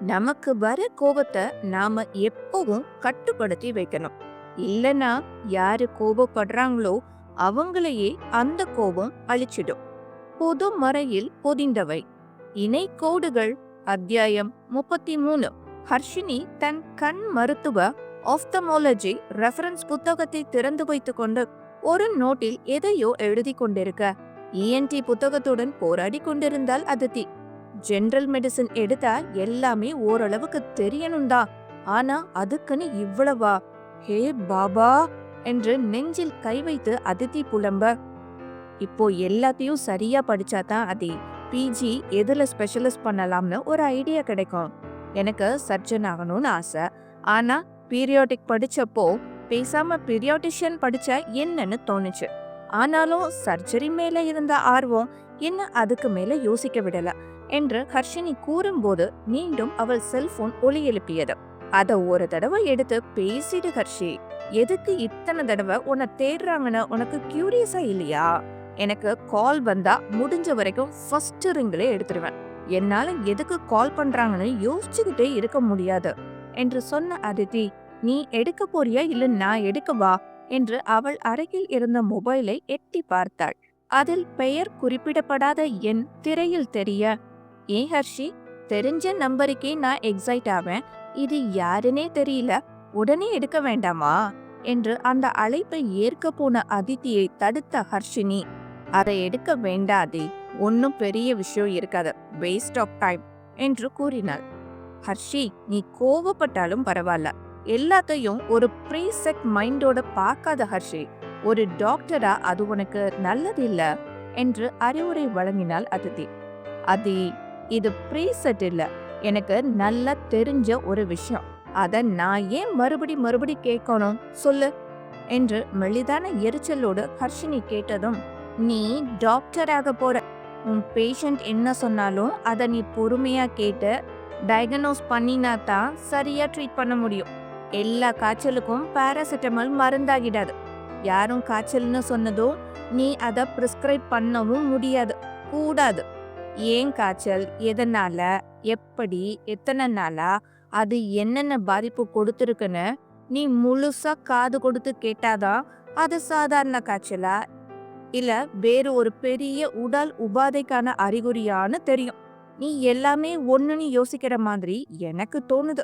நமக்கு வர கோபத்தை நாம எப்பவும் கட்டுப்படுத்தி வைக்கணும். இல்லனா யாரு கோபப்படுறாங்களோ அவங்களையே அந்த கோபம் அழிச்சிடும். பொது மறையில் பொதிந்தவை. இணை கோடுகள் அத்தியாயம் முப்பத்தி மூணு ஹர்ஷினி தன் கண் மருத்துவ ஆப்தமாலஜி ரெஃபரன்ஸ் புத்தகத்தை திறந்து வைத்துக் கொண்டு ஒரு நோட்டில் எதையோ எழுதி கொண்டிருக்க. இஎன்டி புத்தகத்துடன் போராடி கொண்டிருந்தால் அதித்தி. ஜென்ரல் மெடிசன் எடுத்தா எல்லாமே ஓரளவுக்கு தெரியணும்டா. ஆனா அதுக்குன்னு இவ்வளவா? ஹே பாபா! என்று நெஞ்சில் கை வைத்து அதித்தி புலம்ப. இப்போ எல்லாத்தையும் சரியா படிச்சாதான் அதி. பிஜி எதுல ஸ்பெஷலிஸ்ட் பண்ணலாம்னு ஒரு ஐடியா கிடைக்கும். எனக்கு சர்ஜன் ஆகணும்னு ஆசை. ஆனா பீரியாடிக் படிச்சப்போ பேசாம பீரியாட்டிஷியன் படிச்சா என்னன்னு தோணுச்சு. ஆனாலும் சர்ஜரி மேல இருந்த ஆர்வம் என்ன அதுக்கு மேல யோசிக்க விடல. என்று ஹர்ஷினி கூறும்போது மீண்டும் அவள் செல்போன் ஒலி எழுப்பியது. அதை ஒரு தடவை எடுத்து பேசிடு ஹர்ஷி. எதுக்கு இத்தனை தடவை உன்னை தேடுறாங்கன்னு உனக்கு கியூரியஸா இல்லையா? எனக்கு கால் வந்தா முடிஞ்ச வரைக்கும் ஃபர்ஸ்ட் ரிங்கிலே எடுத்துருவேன். என்னால எதுக்கு கால் பண்றாங்கன்னு யோசிச்சுக்கிட்டே இருக்க முடியாது என்று சொன்ன அதித்தி நீ எடுக்க போறியா இல்ல நான் எடுக்கவா என்று அவள் அருகில் இருந்த மொபைலை எட்டி பார்த்தாள். அதில் பெயர் குறிப்பிடப்படாத எண் திரையில் தெரிய ஏன் ஹர்ஷி தெரிஞ்ச நம்பருக்கே நான் எக்ஸைட் ஆவேன். இது யாருனே தெரியல. உடனே எடுக்க வேண்டாமா? என்று அந்த அழைப்பை ஏற்க போன அதித்தியை தடுத்த ஹர்ஷினி அதை எடுக்க வேண்டாதே. ஒன்னும் பெரிய விஷயம் இருக்காது. வேஸ்ட் ஆஃப் டைம் என்று கூறினாள். ஹர்ஷி நீ கோவப்பட்டாலும் பரவாயில்ல. எல்லாத்தையும் ஒரு ப்ரீசெட் மைண்டோட பார்க்காத ஹர்ஷி. ஒரு டாக்டரா அது உனக்கு நல்லது என்று அறிவுரை வழங்கினாள் அதித்தி. அதி இது ப்ரீசெட் இல்லை. எனக்கு நல்லா தெரிஞ்ச ஒரு விஷயம். அதை நான் ஏன் மறுபடி மறுபடி கேட்கணும்? சொல்லு. என்று மெளிதான எரிச்சலோடு ஹர்ஷினி கேட்டதும் நீ டாக்டராக போற. உன் பேஷண்ட் என்ன சொன்னாலும் அதை நீ பொறுமையா கேட்டு டயக்னோஸ் பண்ணினா தான் சரியா ட்ரீட் பண்ண முடியும். எல்லா காய்ச்சலுக்கும் பாராசிட்டமால் மருந்தாகிடாது. யாரும் காய்ச்சல்னு சொன்னதும் நீ அதை ப்ரிஸ்கிரைப் பண்ணவும் முடியாது. கூடாது. ஏன் காய்ச்சல்? எதனால? எப்படி? எத்தனை நாளா? அது என்னென்ன பாதிப்பு கொடுத்துருக்குன்னு நீ முழுசா காது கொடுத்து கேட்டாதான் அது சாதாரண காய்ச்சலா? இல்ல வேறு ஒரு பெரிய உடல் உபாதைக்கான அறிகுறியான்னு தெரியும். நீ எல்லாமே ஒண்ணுன்னு யோசிக்கிற மாதிரி எனக்கு தோணுது.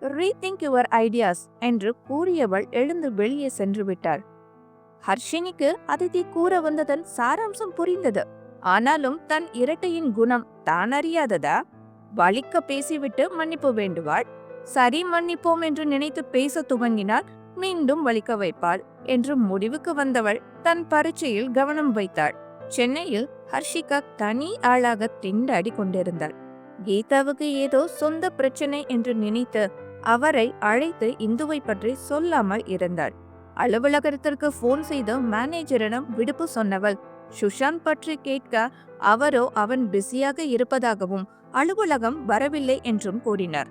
ரீதிங்க் யுவர் ஐடியாஸ் என்று கூறியவள் எழுந்து வெளியே சென்று விட்டாள். ஹர்ஷினிக்கு அதிதி கூற வந்ததன் சாராம்சம் புரிந்தது. ஆனாலும் தன் இரட்டையின் குணம் தான் அறியாததா? வலிக்க பேசிவிட்டு மன்னிப்பு வேண்டுவாள். சரி மன்னிப்போம் என்று நினைத்து பேச துவங்கினால் மீண்டும் வலிக்க வைப்பாள் என்று முடிவுக்கு வந்தவள் தன் பரீட்சையில் கவனம் வைத்தாள். சென்னையில் ஹர்ஷிகா தனி ஆளாக திண்டாடி கொண்டிருந்தாள். கீதாவுக்கு ஏதோ சொந்த பிரச்சனை என்று நினைத்து அவரை அழைத்து இந்துவை பற்றி சொல்லாமல் இருந்தாள். அலுவலகத்திற்கு போன் செய்து மேனேஜரிடம் விடுப்பு சொன்னவள் சுஷாந்த் பற்றி கேட்க அவரோ அவன் பிஸியாக இருப்பதாகவும் அலுவலகம் வரவில்லை என்றும் கூறினார்.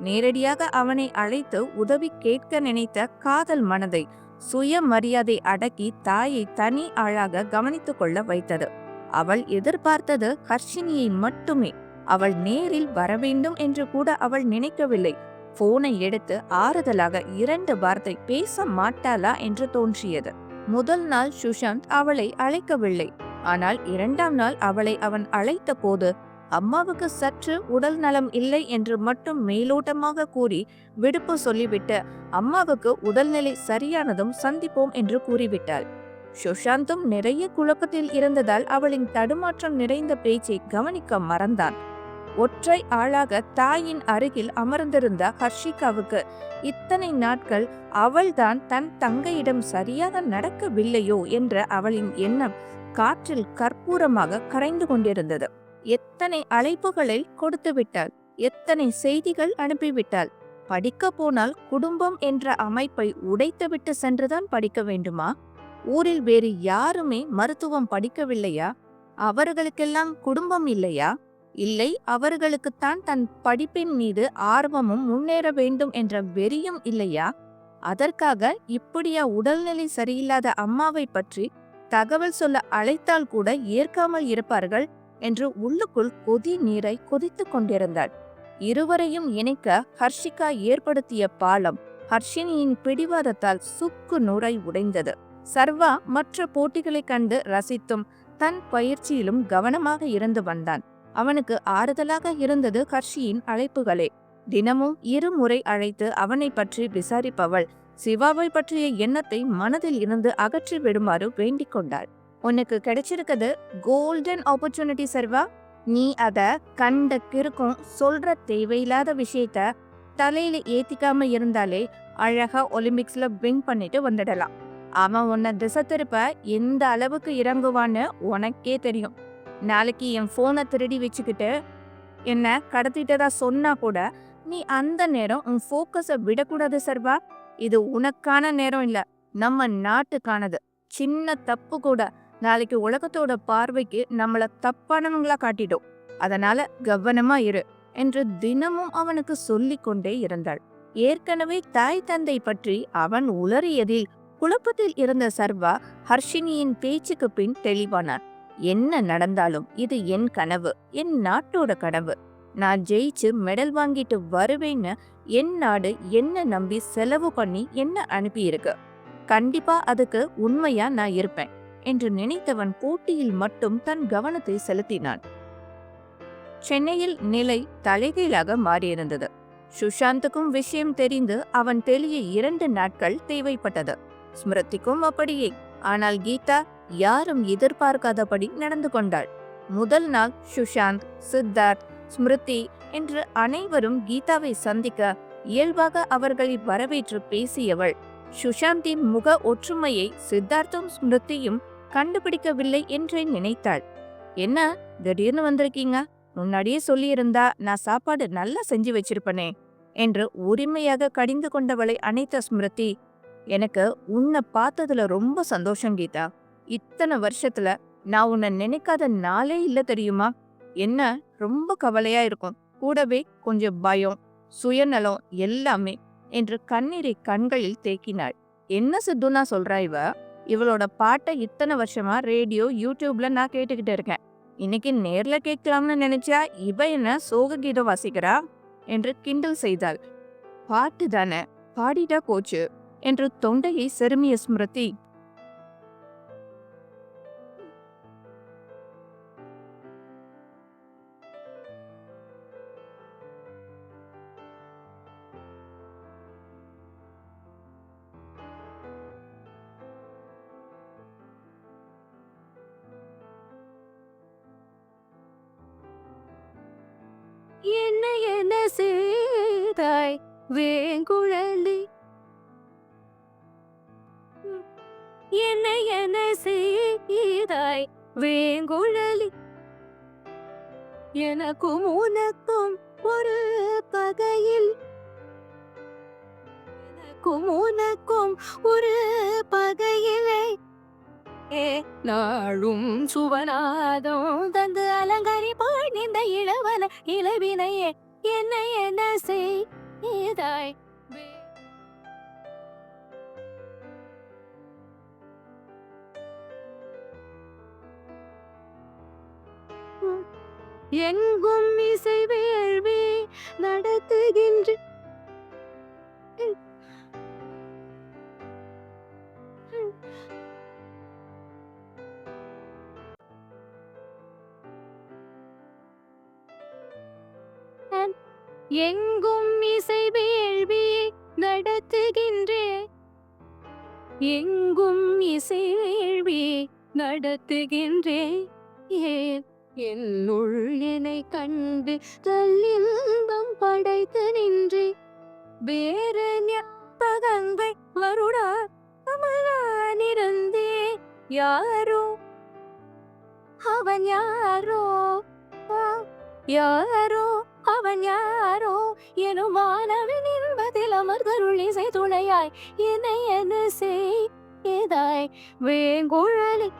நேரடியாக அவனை அழைத்து உதவி கேட்க நினைத்த காதல் மனதை சுய மரியாதை அடக்கி தாயை தனி ஆளாக கவனித்துக் கொள்ள வைத்தது. அவள் எதிர்பார்த்தது ஹர்ஷினியை மட்டுமே. அவள் நேரில் வரவேண்டும் என்று கூட அவள் நினைக்கவில்லை. போனை எடுத்து ஆறுதலாக இரண்டு வார்த்தை பேச மாட்டாளா என்று தோன்றியது. முதல் நாள் சுஷாந்த் அவளை அழைக்கவில்லை. ஆனால் இரண்டாம் நாள் அவளை அவன் அழைத்த போது அம்மாவுக்கு சற்று உடல் நலம் இல்லை என்று மட்டும் மேலோட்டமாக கூறி விடுப்பு சொல்லிவிட்டு அம்மாவுக்கு உடல்நிலை சரியானதும் சந்திப்போம் என்று கூறிவிட்டாள். சுஷாந்தும் நிறைய குழப்பத்தில் இருந்ததால் அவளின் தடுமாற்றம் நிறைந்த பேச்சை கவனிக்க மறந்தான். ஒற்றை ஆளாக தாயின் அருகில் அமர்ந்திருந்த ஹர்ஷிகாவுக்கு இத்தனை நாட்கள் அவள்தான் தன் தங்கையிடம் சரியாக நடக்கவில்லையோ என்ற அவளின் எண்ணம் காற்றில் கற்பூரமாக கரைந்து கொண்டிருந்தது. எத்தனை அழைப்புகளை கொடுத்து விட்டாள் எத்தனை செய்திகள் அனுப்பிவிட்டாள் படிக்க போனால் குடும்பம் என்ற அமைப்பை உடைத்துவிட்டு சென்றுதான் படிக்க வேண்டுமா? ஊரில் வேறு யாருமே மருத்துவம் படிக்கவில்லையா? அவர்களுக்கெல்லாம் குடும்பம் இல்லையா? இல்லை அவர்களுக்குத்தான் தன் படிப்பின் மீது ஆர்வமும் முன்னேற வேண்டும் என்ற வெறியும் இல்லையா? அதற்காக இப்படியா உடல்நிலை சரியில்லாத அம்மாவை பற்றி தகவல் சொல்ல அழைத்தால் கூட ஏற்காமல் இருப்பார்கள் என்று உள்ளுக்குள் கொதி நீரை கொதித்துக் கொண்டிருந்தாள். இருவரையும் இணைக்க ஹர்ஷிகா ஏற்படுத்திய பாலம் ஹர்ஷினியின் பிடிவாதத்தால் சுக்கு நுரை உடைந்தது. சர்வா மற்ற போட்டிகளைக் கண்டு ரசித்தும் தன் பயிற்சியிலும் கவனமாக இருந்து வந்தான். அவனுக்கு ஆறுதலாக இருந்தது ஹர்ஷியின் அழைப்புகளே. தினமும் இருமுறை அழைத்து அவனை பற்றி விசாரிப்பவள் சிவாவை பற்றிய எண்ணத்தை மனதில் இருந்து அகற்றி விடுமாறு வேண்டிக் கொண்டாள். உனக்கு கிடைச்சிருக்கிறது கோல்டன் ஆப்பர்ச்சுனிட்டி சர்வா. நீ அத கண்ட கிறுக்கும் சொல்ற தேவையில்லாத விஷயத்த தலையில ஏத்திக்காம இருந்தாலே அழகா ஒலிம்பிக்ஸ்ல வின் பண்ணிட்டு வந்துடலாம். அவன் உன்னை திசை திருப்ப எந்த அளவுக்கு இறங்குவான்னு உனக்கே தெரியும். நாளைக்கு என் போனை திருடி வச்சுக்கிட்டு என்ன கடத்திட்டதா சொன்னா கூட நீ அந்த நேரம் உன் ஃபோக்கஸை விடக்கூடாது சர்வா. இது உனக்கான நேரம் இல்ல நம்ம நாட்டுக்கானது. சின்ன தப்பு கூட நாளைக்கு உலகத்தோட பார்வைக்கு நம்மள தப்பானவங்களா காட்டிடும். அதனால கவனமா இரு என்று தினமும் அவனுக்கு சொல்லிக் கொண்டே இருந்தாள். ஏற்கனவே தாய் தந்தை பற்றி அவன் உளறியதில் குழப்பத்தில் இருந்த சர்வா ஹர்ஷினியின் பேச்சுக்கு பின் தெளிவானார். என்ன நடந்தாலும் இது என் கனவு என் நாட்டோட கனவு. நான் ஜெயிச்சு மெடல் வாங்கிட்டு வருவேன்னு என் நாடு என்ன நம்பி செலவு பண்ணி என்ன அனுப்பியிருக்கு? கண்டிப்பா அதுக்கு உண்மையா நான் இருப்பேன் என்று நினைத்தவன் போட்டியில் மட்டும் தன் கவனத்தை செலுத்தினான். சென்னையில் நிலை தலைகீழாக மாறியிருந்தது. சுஷாந்துக்கும் விஷயம் தெரிந்து அவன் தெளிய இரண்டு நாட்கள் தேவைப்பட்டது. ஸ்மிருதிக்கும் அப்படியே. ஆனால் கீதா யாரும் எதிர்பார்க்காதபடி நடந்து கொண்டாள். முதல் நாள் சுஷாந்த் சித்தார்த் ஸ்மிருதி என்று அனைவரும் கீதாவை சந்திக்க இயல்பாக அவர்களை வரவேற்று பேசியவள். சுஷாந்தின் முக ஒற்றுமையை சித்தார்த்தும் ஸ்மிருதியும் கண்டுபிடிக்கவில்லை என்றே நினைத்தாள். என்ன? திடீர்னு வந்திருக்கீங்க? முன்னாடியே சொல்லியிருந்தா நான் சாப்பாடு நல்லா செஞ்சு வச்சிருப்பனே என்று உரிமையாக கடிந்து கொண்டவளை அணைத்த ஸ்மிருதி. எனக்கு உன்னை பார்த்ததுல ரொம்ப சந்தோஷம் கீதா. இத்தனை வருஷத்துல நான் உன்னை நினைக்காத நாளே இல்ல தெரியுமா? என்ன? ரொம்ப கவலையா இருக்கும். கூடவே கொஞ்சம் பயம் சுயநலம் எல்லாமே என்று கண்ணீரை கண்களில் தேக்கினாள். என்ன சித்துனா சொல்றா இவ? இவளோட பாட்டை இத்தனை வருஷமா ரேடியோ யூடியூப்ல நான் கேட்டுக்கிட்டு இருக்கேன். இன்னைக்கு நேர்ல கேட்கலாம்னு நினைச்சா இவ என்ன சோக கீதம் வாசிக்கிறா? என்று கிண்டல் செய்தாள். பாட்டு தானே பாடிட்டா போச்சு என்று தொண்டையை செருமிய ஸ்மிருதி செய்தாய் வேங்குழலி. என்னை என்ன செய்தாய் வேங்குழலி. எனக்கும் உனக்கும் ஒரு பகையில். எனக்கும் உனக்கும் ஒரு பகையிலே ஏ நாளும் சுவனாதம் தந்து அலங்கரிப்பாய் இந்த இளவன இளவினையே. என்ன என்ன செய்தாய் எங்கும் இசை வேள்வி நடத்துகின்ற எங்கும் இசை நடத்துகின்றேன். ஏன்? என்னுள் என்னை கண்டு தல்லின்பம் படைத்து நின்றே. வேறு ஞாபகங்கள் வருடா அமலானிருந்தே யாரோ? அவன் யாரோ? யாரோ? அவன் யாரோ எனும் வானவின் இன்பத்தில் அமர்ந்தருள் இசை துணையாய் என்னை என்ன செய்தாய் வேங்குழலி.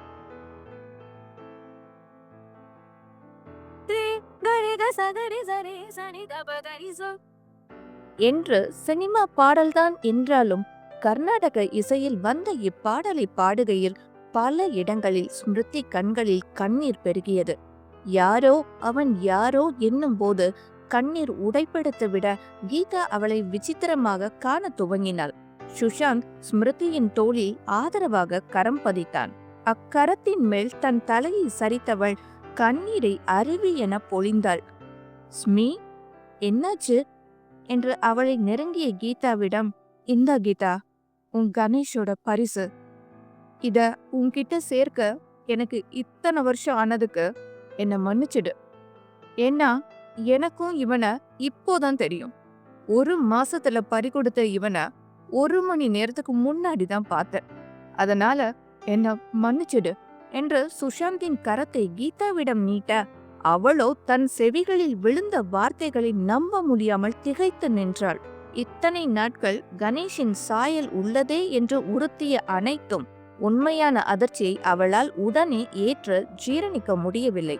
சரி என்று சினிமா பாடல்தான் என்றாலும் கர்நாடக இசையில் வந்த இப்பாடலை பாடுகையில் பல இடங்களில் ஸ்மிருதி கண்களில் கண்ணீர் பெருகியது. யாரோ அவன் யாரோ என்னும் போது கண்ணீர் உடைப்படுத்த விட கீதா அவளை விசித்திரமாக காண துவங்கினாள். சுஷாந்த் ஸ்மிருதியின் தோளில் ஆதரவாக கரம் பதித்தான். அக்கரத்தின் மேல் தன் தலையை சரித்தவள் கண்ணீரை அருவி என பொழிந்தாள். ஸ்மி என்னாச்சு? என்று அவளை நெருங்கிய கீதாவிடம் இந்தா கீதா உன் கணேஷோட பரிசு. இத உன்கிட்ட சேர்க்க எனக்கு இத்தனை வருஷம் ஆனதுக்கு என்னை மன்னிச்சிடு. ஏன்னா எனக்கும் இவனை இப்போதான் தெரியும். ஒரு மாசத்துல பறி கொடுத்த இவனை ஒரு மணி நேரத்துக்கு முன்னாடி தான் பார்த்தேன். அதனால என்ன மன்னிச்சிடு என்று சுஷாந்தின் கரத்தை கீதாவிடம் நீட்ட அவளோ தன் செவிகளில் விழுந்த வார்த்தைகளை நம்ப முடியாமல் திகைத்து நின்றாள். இத்தனை நாட்கள் கணேஷின் சாயல் உள்ளதே என்று உறுத்திய அனைத்தும் உண்மையான அதிர்ச்சியை அவளால் உடனே ஏற்று ஜீரணிக்க முடியவில்லை.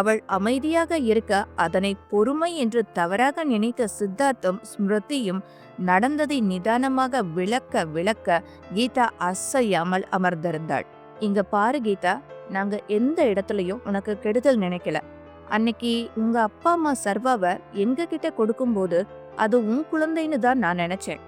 அவள் அமைதியாக இருக்க அதனை பொறுமை என்று தவறாக நினைத்த சித்தார்த்தும் ஸ்மிருதியும் நடந்ததை நிதானமாக விளக்க விளக்க கீதா அசையாமல் அமர்ந்திருந்தாள். இங்க பாரு கீதா நாங்க எந்த இடத்துலயும் உனக்கு கெடுதல் நினைக்கல. அன்னைக்கு உங்க அப்பா அம்மா சர்வாவை எங்க கிட்ட கொடுக்கும்போது அது உன் குழந்தைன்னு தான் நான் நினைச்சேன்.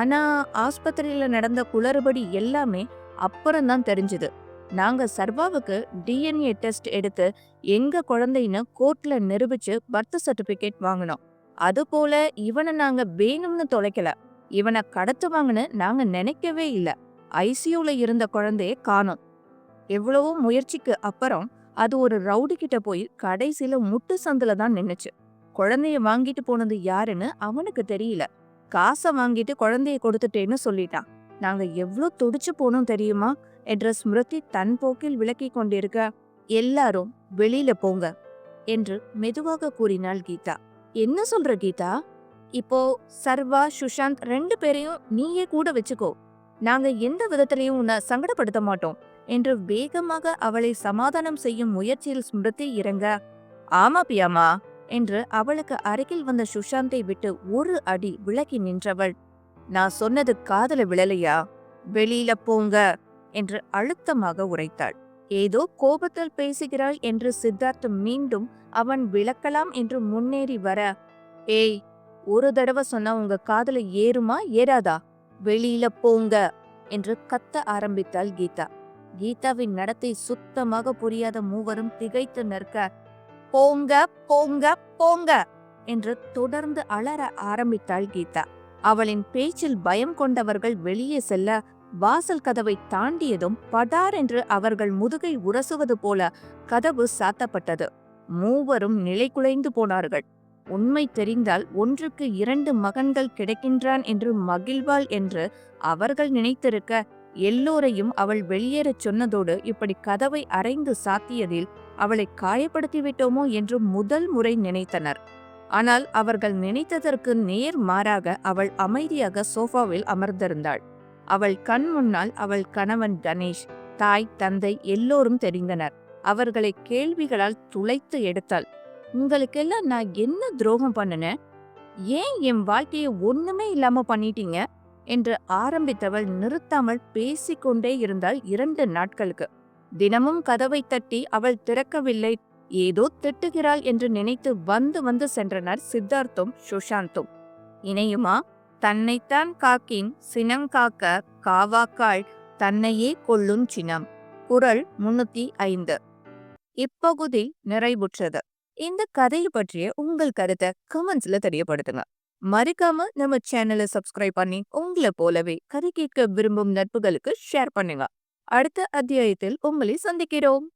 ஆனா ஆஸ்பத்திரியில நடந்த குளறுபடி எல்லாமே அப்புறம்தான் தெரிஞ்சுது. நாங்க சர்வாவுக்கு டிஎன்ஏ டெஸ்ட் எடுத்து எங்க குழந்தைன்னு கோர்ட்ல நிரூபிச்சு பர்த் சர்டிபிகேட் வாங்கினோம். அது போல இவனை நாங்க வேணும்னு தொலைக்கல. இவனை கடத்துவாங்கன்னு நாங்க நினைக்கவே இல்லை. ஐசியூல இருந்த குழந்தைய காணோம். எவ்வளவோ முயற்சிக்கு அப்புறம் அது ஒரு ரவுடி கிட்ட போய் கடைசியில முட்டு சந்துல தான் நின்னுச்சு. குழந்தைய வாங்கிட்டு போனது யாருன்னு அவனுக்கு தெரியல. காசை வாங்கிட்டு குழந்தைய கொடுத்துட்டேன்னு சொல்லிட்டான். நாங்க எவ்ளோ துடிச்சு போனோம் தெரியுமா? என்ற ஸ்மிருதி தன் போக்கில் விளக்கி கொண்டிருக்க எல்லாரும் வெளியில போங்க என்று மெதுவாக கூறினாள் கீதா. என்ன சொல்ற கீதா? இப்போ சர்வா சுஷாந்த் ரெண்டு பேரையும் நீயே கூட வச்சுக்கோ. நாங்க எந்த விதத்திலையும் உன்னை சங்கடப்படுத்த மாட்டோம் என்று வேகமாக அவளை சமாதானம் செய்யும் முயற்சியில் ஸ்மிருதி இறங்க ஆமா பியாமா என்று அவளுக்கு அருகில் வந்த சுஷாந்தை விட்டு ஒரு அடி விலகி நின்றவள். நான் சொன்னது காதல விழலையா? வெளியில போங்க என்று அழுத்தமாக உரைத்தாள். ஏதோ கோபத்தில் பேசுகிறாள் என்று சித்தார்த் மீண்டும் அவன் விளக்கலாம் என்று முன்னேறி வர ஏய் ஒரு தடவை சொன்னா உங்க காதல ஏறுமா ஏறாதா? வெளியில போங்க என்று கத்த ஆரம்பித்தாள் கீதா. கீதாவின் நடத்தை சுத்தமாக புரியாத மூவரும் திகைத்து நிற்க போங்க போங்க போங்க என்று தொடர்ந்து அலற ஆரம்பித்தாள் கீதா. அவளின் பேச்சில் பயம் கொண்டவர்கள் வெளியே செல்ல வாசல் கதவை தாண்டியதும் படார் என்று அவர்கள் முதுகை உரசுவது போல கதவு சாத்தப்பட்டது. மூவரும் நிலைகுலைந்து போனார்கள். உண்மை தெரிந்தால் ஒன்றுக்கு இரண்டு மகன்கள் கிடைக்கின்றான் என்று மகிழ்வாள் என்று அவர்கள் நினைத்திருக்க எல்லோரையும் அவள் வெளியேறச் சொன்னதோடு இப்படி கதவை அரைந்து சாத்தியதில் அவளை காயப்படுத்தி விட்டோமோ என்று முதல் முறை நினைத்தனர். ஆனால் அவர்கள் நினைத்ததற்கு நேர் மாறாக அவள் அமைதியாக சோஃபாவில் அமர்ந்திருந்தாள். அவள் கண் முன்னால் அவள் கணவன் கணேஷ் தாய் தந்தை எல்லோரும் தெரிந்தனர். அவர்களை கேள்விகளால் துளைத்து எடுத்தாள். உங்களுக்கெல்லாம் நான் என்ன துரோகம் பண்ணுனேன் ஏன் என் வாழ்க்கையை ஒண்ணுமே இல்லாம பண்ணிட்டீங்க? என்று ஆரம்பித்தவள் நிறுத்தாமல் பேசிக்கொண்டே இருந்தாள் இரண்டு நாட்களுக்கு. தினமும் கதவை தட்டி அவள் திறக்கவில்லை. ஏதோ திட்டுகிறாள் என்று நினைத்து வந்து வந்து சென்றனர் சித்தார்த்தும் சுஷாந்தும். இணையுமா தன்னைத்தான் காக்கின் சினங்காக்க காவாக்காள் தன்னையே கொல்லும் சினம். குரல் முன்னூத்தி ஐந்து. இப்பகுதி நிறைவுற்றது. இந்த கதையை பற்றிய உங்கள் கருத்தை கமெண்ட்ஸ்ல தெரியப்படுத்துங்க. மறக்காம நம்ம சேனலை சப்ஸ்கிரைப் பண்ணி உங்களை போலவே கதை கேட்க விரும்பும் நட்புகளுக்கு ஷேர் பண்ணுங்க. அடுத்த அத்தியாயத்தில் உங்களை சந்திக்கிறோம்.